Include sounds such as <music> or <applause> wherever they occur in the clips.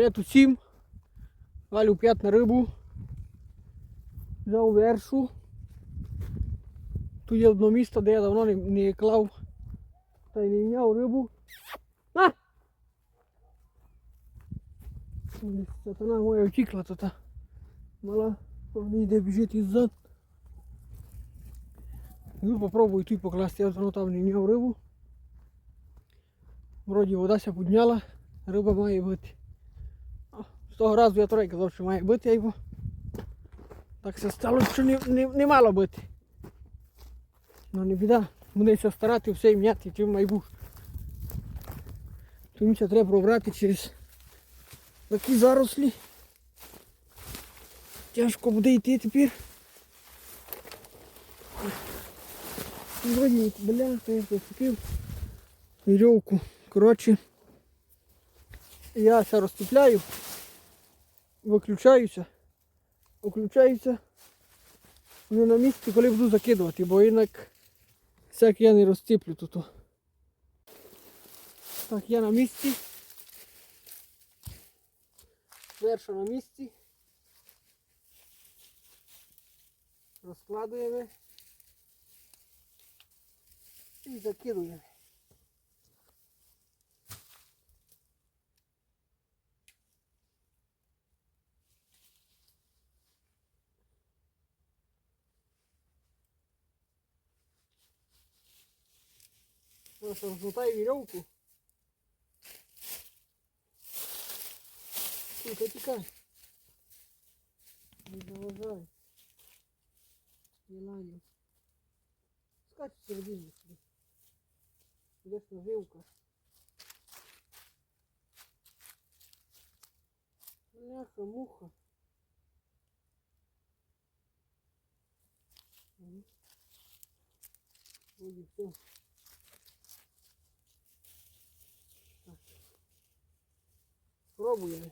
що я тут сім, валю п'ять на рибу, взяв вершу. Тут є одне місце, де я давно не, не клав та й не міняв рибу. На! Сатана моя втікла, то та мала не йде біжить іззад. Ну, попробую тут покласти, я давно там не міняв рибу. Вроді вода ся підняла, риба має бути. Того разу я трохи казав, що має бути, його. Так все стало, що не, не, не мало бути. Ну не біда, будеться старати все ім'яти, чим майбуш. Тому що треба пробрати через такі зарослі. Тяжко буде йти тепер. Вроді, бля, то я зацепив вірьовку. Коротше, я це розцепляю, виключаюся, виключаюся не на місці, коли буду закидувати, бо інак всяк я не розціплю тут. Так, я на місці. Верша на місці. Розкладуємо і закидуємо. Просто розмотай вірьовку. Тихо, тікай. Не заважай. Єланю. Скач в середині собі. Десь наживка. Ляха, муха. Мгм. Вроде все. Пробуємо.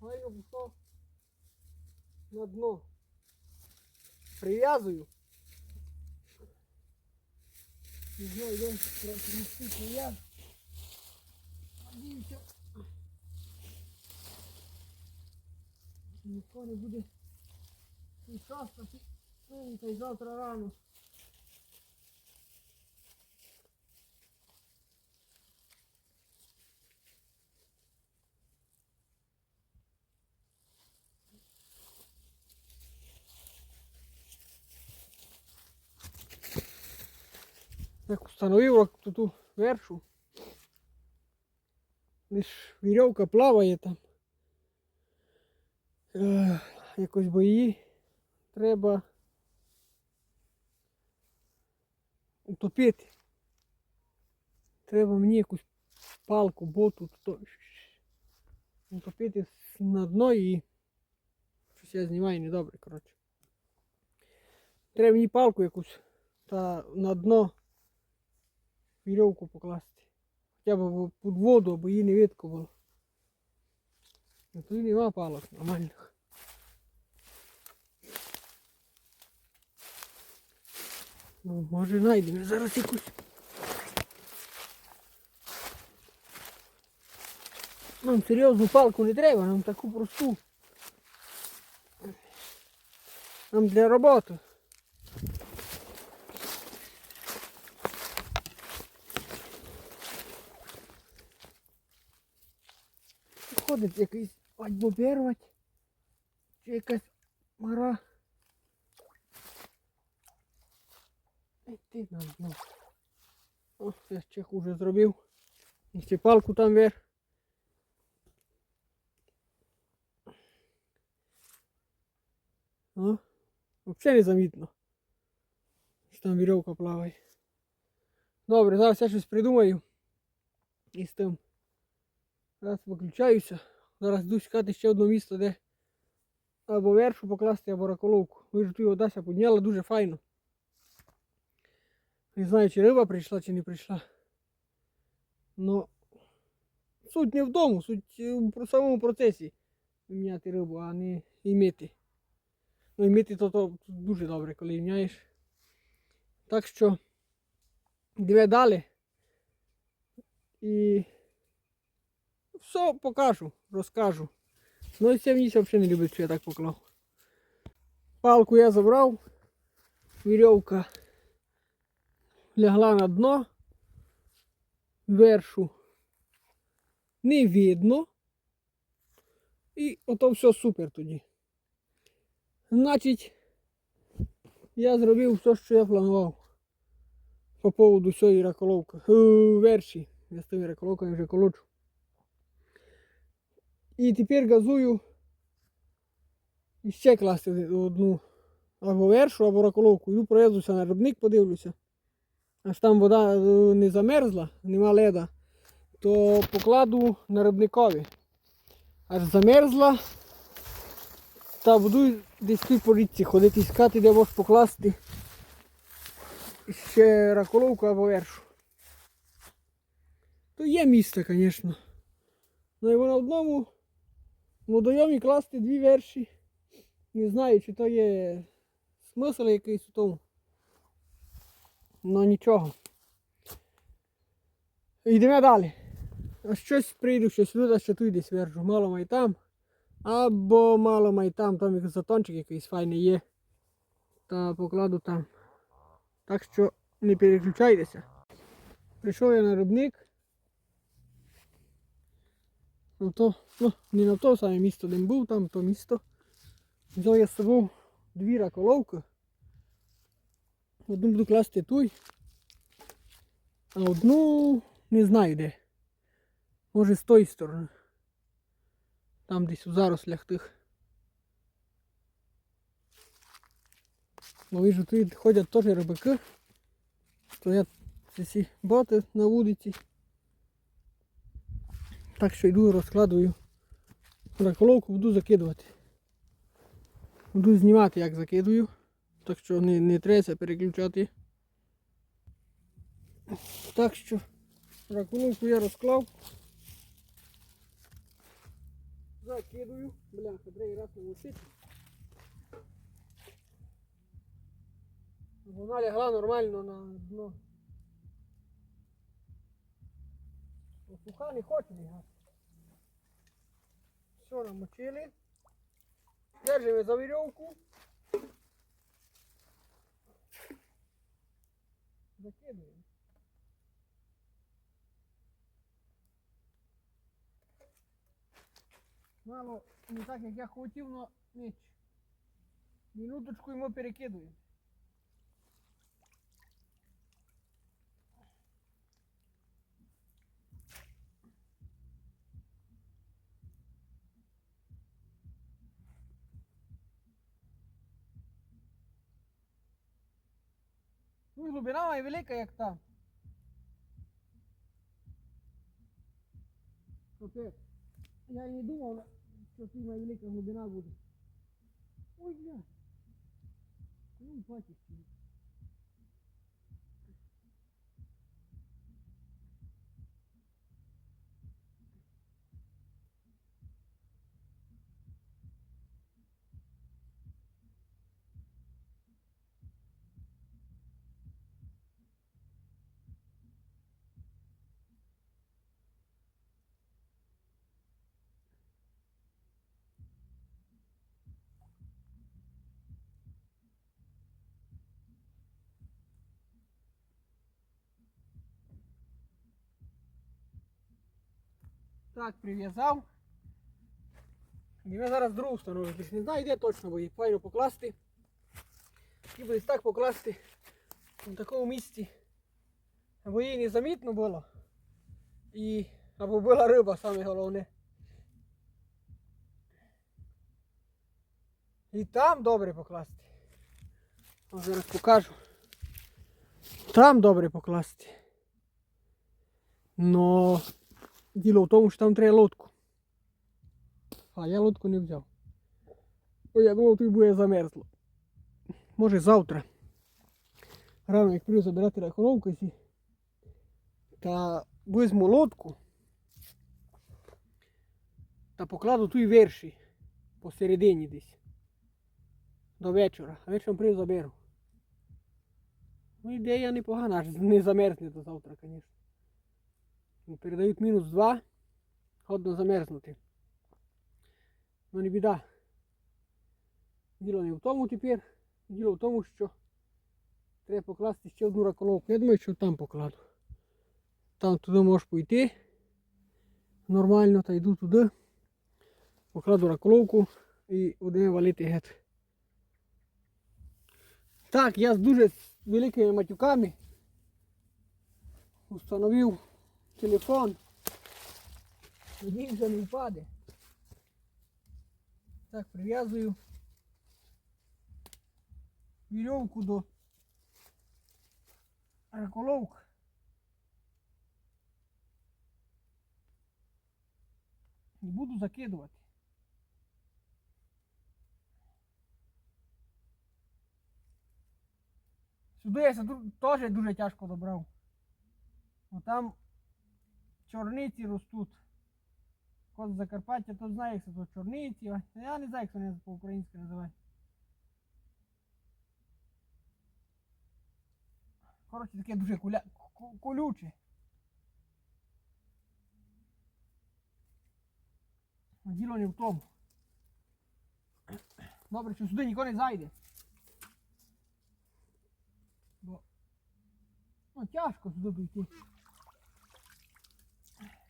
Гайно пішло на дно. Прив'язую. Не знаю, де принести прив'яз. Надіюся. Ніхто не буде участвувати. Ну, та й завтра рано. Так встановив ту вершу. Лиш вірьовка плаває там. Е, якось бо її треба утопити. Треба мені якусь палку, боту то, утопити на дно і щось я знімаю недобре, коротше. Треба мені палку якусь та на дно вірьовку покласти. Хоча б під воду, аби її не видко було. А тут нема палок нормальних. Ну, може знайдемо зараз якусь. Нам серйозну палку не треба, нам таку просту. Нам для роботи. Ходить якийсь або бервать, чи якась мара. Ей ти нам ну. О, я ще хуже зробив. І ще палку там вверх. О, взагалі незамітно. Що там вірьовка плаває. Добре, зараз я щось придумаю. І з тим. Зараз виключаюся. Зараз йду шукати ще одне місце, де або вершу покласти, або раколовку. Ви ж тут водася підняла дуже файно. Не знаю, чи риба прийшла, чи не прийшла. Но суть не в тому, суть в самому процесі міняти рибу, а не імити. Ну імити то, то дуже добре, коли міняєш. Так що дві далі. І все покажу, розкажу. Ну і це мені взагалі не любить, що я так поклав. Палку я забрав, вірьовка лягла на дно, вершу не видно. І ото все супер тоді. Значить, я зробив все, що я планував по поводу цієї раколовки. Е, Верші. Я з тими раколовками вже колочу. І тепер газую і класти одну або вершу, або раколовку. Йду проїздуся на рибник, подивлюся. Аж там вода е, не замерзла, нема леда, то покладу на рибникові. Аж замерзла. Та буду десь тут по річці ходити іскати, де можеш покласти ще раколовку або вершу. То є місце, звісно. Ну і на одному водойомі класти дві верші. Не знаю, чи то є смисл якийсь у тому. Ну нічого. Йдемо далі. А щось прийду, щось сюди, ще тут десь вержу. Мало май там. Або мало май там, там якийсь затончик якийсь файний є. Та покладу там. Так що не переключайтеся. Прийшов я на рибник. Ну то, ну, не на то саме місто, де був, там то місто. Взяв я з собою дві раколовки. Одну буду класти туй. А одну не знаю де. Може з тої сторони. Там десь у зарослях тих. Бо вижу, тут ходять теж рибаки. Стоять ці боти на вулиці. Так що йду розкладую раколовку, буду закидувати. Буду знімати, як закидую. Так що не, не треба переключати. Так що раколовку я розклав. Закидую. Бляха, другий раз не лишити. Вона лягла нормально на дно. Суха не хоче. Все намочили. Держимо за вірьовку. Закидуємо. Мало не так, як я хотів, но ніч. Минуточку йому перекидуємо. Ну, глибина має велика, як там. Капець. Я не думав, що тут має велика глибина буде. Ой, бля. Ну, бачиш. Так, прив'язав. Я зараз другу встановлю. Не знаю, де точно, бо її файно покласти. І буде так покласти в такому місці. Або їй незамітно було. І або була риба, саме головне. І там добре покласти. Ось зараз покажу. Там добре покласти. Но Діло в тому, що там треба лодку. А я лодку не взяв. Ой, я думав, тут буде замерзло. Може завтра. Рано як прийду забирати рахунок та візьму лодку та покладу тут верші посередині десь. До вечора. А вечором прийду заберу. Ну, ідея непогана, аж не замерзне до завтра, звісно. Передають мінус 2, годно замерзнути. Ну не біда. Діло не в тому тепер. Діло в тому, що треба покласти ще одну раколовку. Я думаю, що там покладу. Там туди можеш пойти. Нормально, та йду туди. Покладу раколовку і будемо валити геть. Так, я з дуже великими матюками установив телефон. Він вже не впаде. Так, прив'язую вірьовку до раколовки. І буду закидувати. Сюди я теж дуже тяжко добрав. Бо там чорниці ростуть. Кот Закарпаття, то знає, як це то чорниці. Я не знаю, як це вони по-українськи називають. Коротше, таке дуже куля... колюче. Діло не в тому. Добре, що сюди ніхто не зайде. Бо ну, тяжко сюди дійти.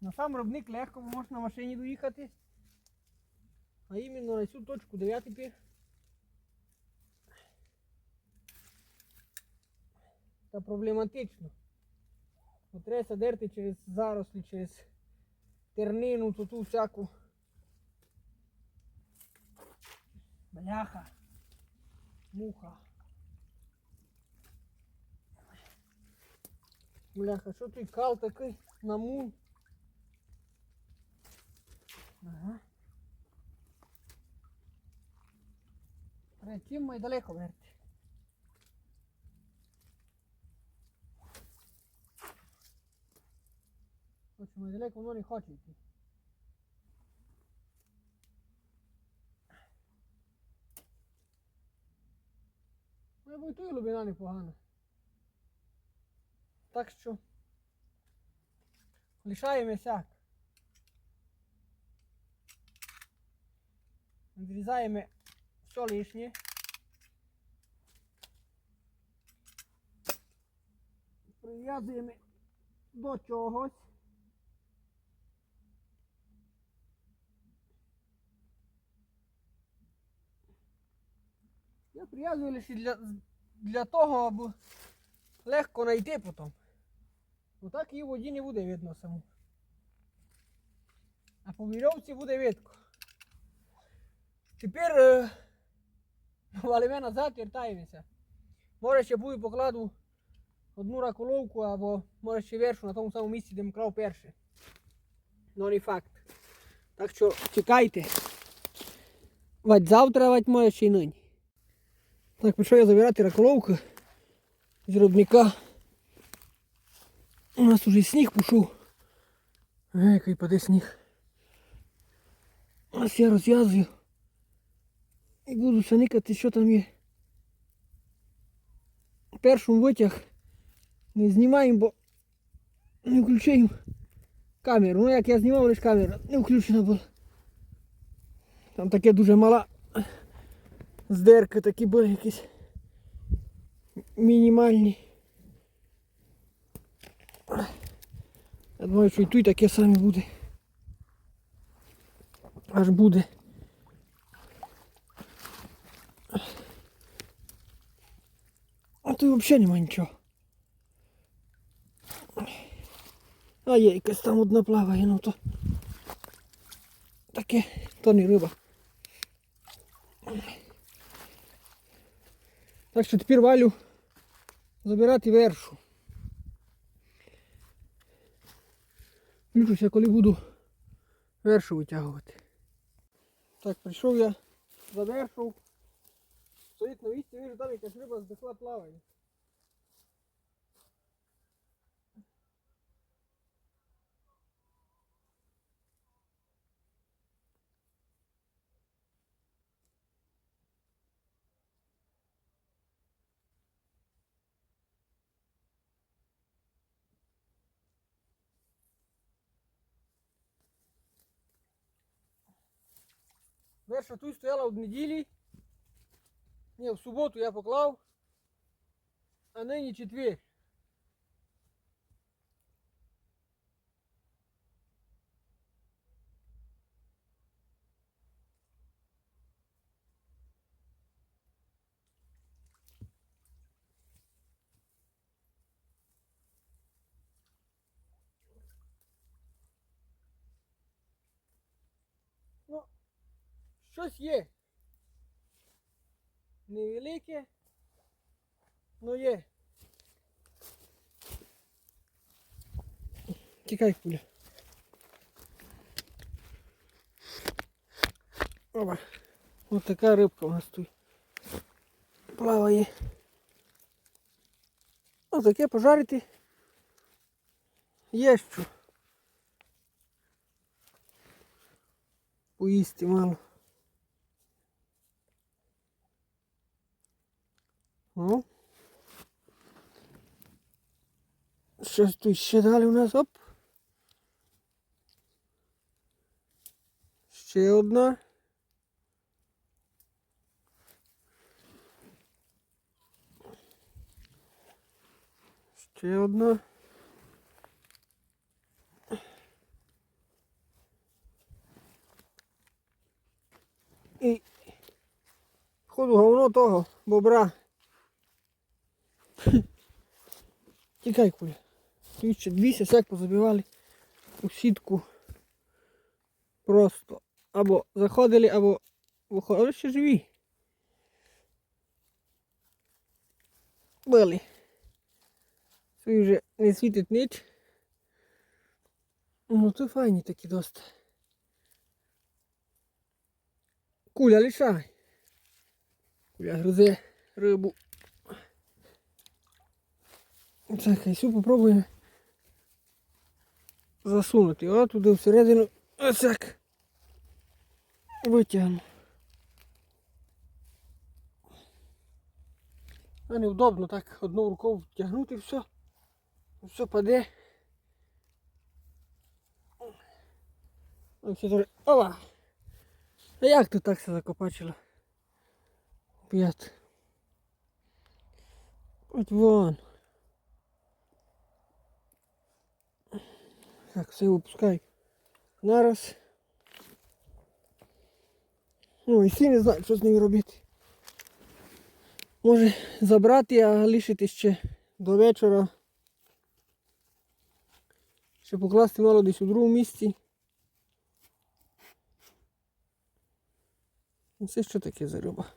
На сам робник легко, бо можна на машині доїхати. А іменно на цю точку, де я тепер. Та проблематично. Бо треба садерти через зарослі, через тернину, то ту всяку. Бляха. Муха. Бляха, що той кал такий на мун? Ага. Треба чим май далеко верти. Хоче май далеко, воно не хоче йти. Ну, бо і той глибина непогана. Так що лишаємо Відрізаємо все лишнє. Прив'язуємо до чогось. Я прив'язую лише для, для того, аби легко знайти потім. Бо так її в воді не буде видно саму. А по вірьовці буде видко. Тепер е, <laughs> валимо назад, вертаємося. Може ще буду покладу одну раколовку, або може ще вершу на тому самому місці, де ми крав перше. Ну не факт. Так що чекайте. Вать завтра, вать може ще й нині. Так, пішов я забирати раколовку з робника. У нас уже сніг пішов. Ай, який паде сніг. Ось я розв'язую. І буду саникати, що там є. Першим витяг не знімаємо, бо не включаємо камеру. Ну як я знімав, лише камера не включена була. Там таке дуже мала здерки такі були якісь мінімальні. Я думаю, що і тут таке саме буде. Аж буде. Тут взагалі немає нічого. А є якась там одна плаває, ну то таке, то не риба. Так що тепер валю забирати вершу. Включуся, коли буду вершу витягувати. Так, прийшов я за вершу. Стоїть на місці, вижу, там якась риба здохла плаває. Перша тут стояла в неділі. Ні, в суботу я поклав. А нині четвер. Ну, щось є. Невелике, но є. Тікай, куля. Опа. Ось така рибка у нас тут плаває. Ось таке пожарити. Є що. Поїсти мало. О. Щось тут ще далі у нас оп. Ще одна. Ще одна. І ходу говно того бобра. <laughs> Тікай куля. Ще дві сяк позабивали у сітку. Просто або заходили, або виходили ще живі. Були. Це вже не світить ніч. Ну то файні такі досить. Куля лишай. Куля гризе рибу. І все попробуємо засунути. О, туди всередину. Ось так. Витягну. А неудобно так одну рукою тягнути все. Все паде. Добре. Ова! А як ти так все закопачила? П'ят. От вон. Так, все випускай. Нараз. Ну і всі не знають, що з нею робити. Може забрати, а лишити ще до вечора. Ще покласти мало десь у другому місці. Це що таке за риба?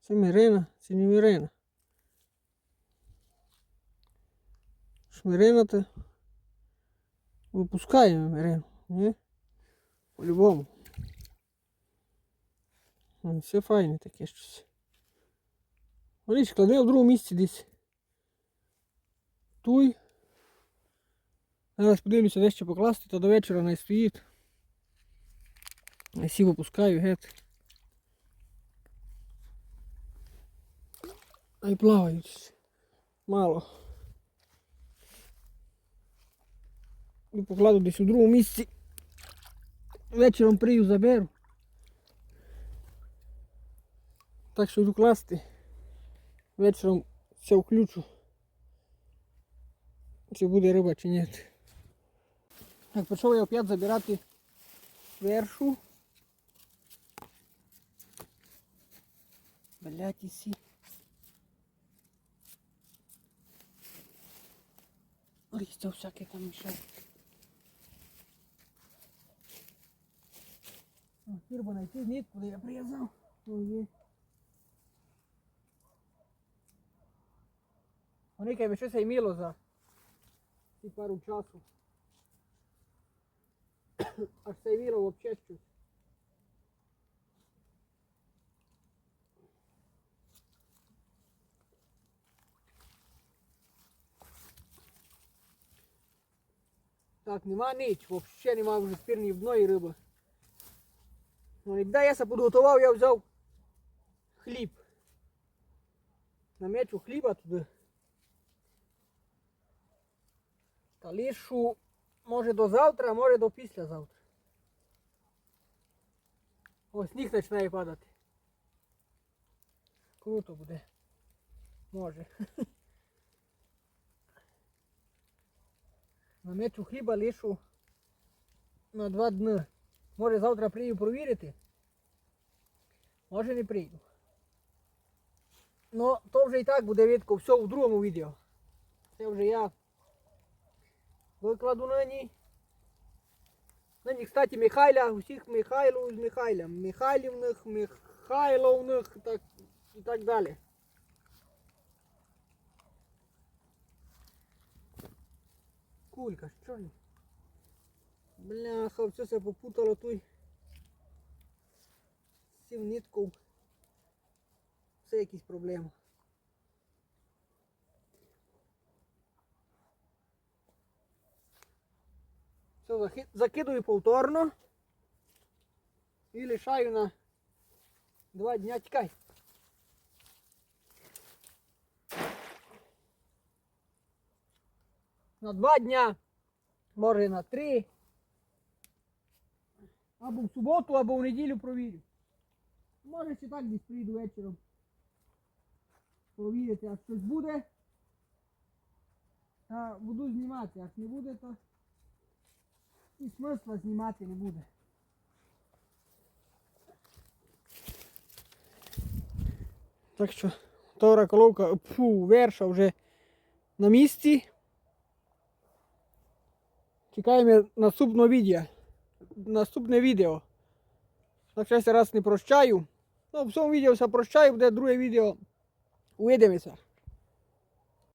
Це мирена, це не мирена. Шмирина то випускаємо мирину, ні? По-любому. Ну, Все файне таке щось. Річ, клади в другому місці десь. Туй. Зараз подивлюся, де ще покласти, то до вечора не стоїть. Я сі випускаю геть. А й плавають. Мало. І покладу десь у другому місці. Вечором прию заберу. Так що йду класти. Вечором все включу. Чи буде риба, чи ні. Так, почав я опять забирати вершу. Блять, ісі. Листя всяке там мішає. Фірма знайти нитку, де я прив'язав. Вони каже, щось й міло за ці пару часу. <coughs> Аж це міло взагалі щось. Так, нема ніч, взагалі нема вже спір ні одної риби. І я се підготував, я взяв хліб. Намечу хліба туди. Та лишу, може до завтра, а може до післязавтра. О, сніг починає падати. Круто буде. Може. <laughs> Намечу хліба лишу на два дні. Може завтра прийду провірити. Може не прийду. Ну, то вже і так буде видко все в другому відео. Це вже я викладу на ній. На ній, кстати, Михайля, усіх Михайлов з Михайлем, Михайлівних, Михайловних так, і так далі. Кулька, що? Бляха, все це попутало той. Цим нитком. Все якісь проблеми. Все, закидую повторно. І лишаю на два дня. Тікай. На два дня, може на три. Або в суботу, або в неділю провірю. Може ще так десь прийду вечором. Провірити, а щось буде. Та буду знімати, як не буде, то і смисла знімати не буде. Так що, втора коловка, фу, верша вже на місці. Чекаємо наступного відео. Наступне відео. На щастя раз не прощаю. Ну, в цьому відео все прощаю, буде друге відео. Увидимося.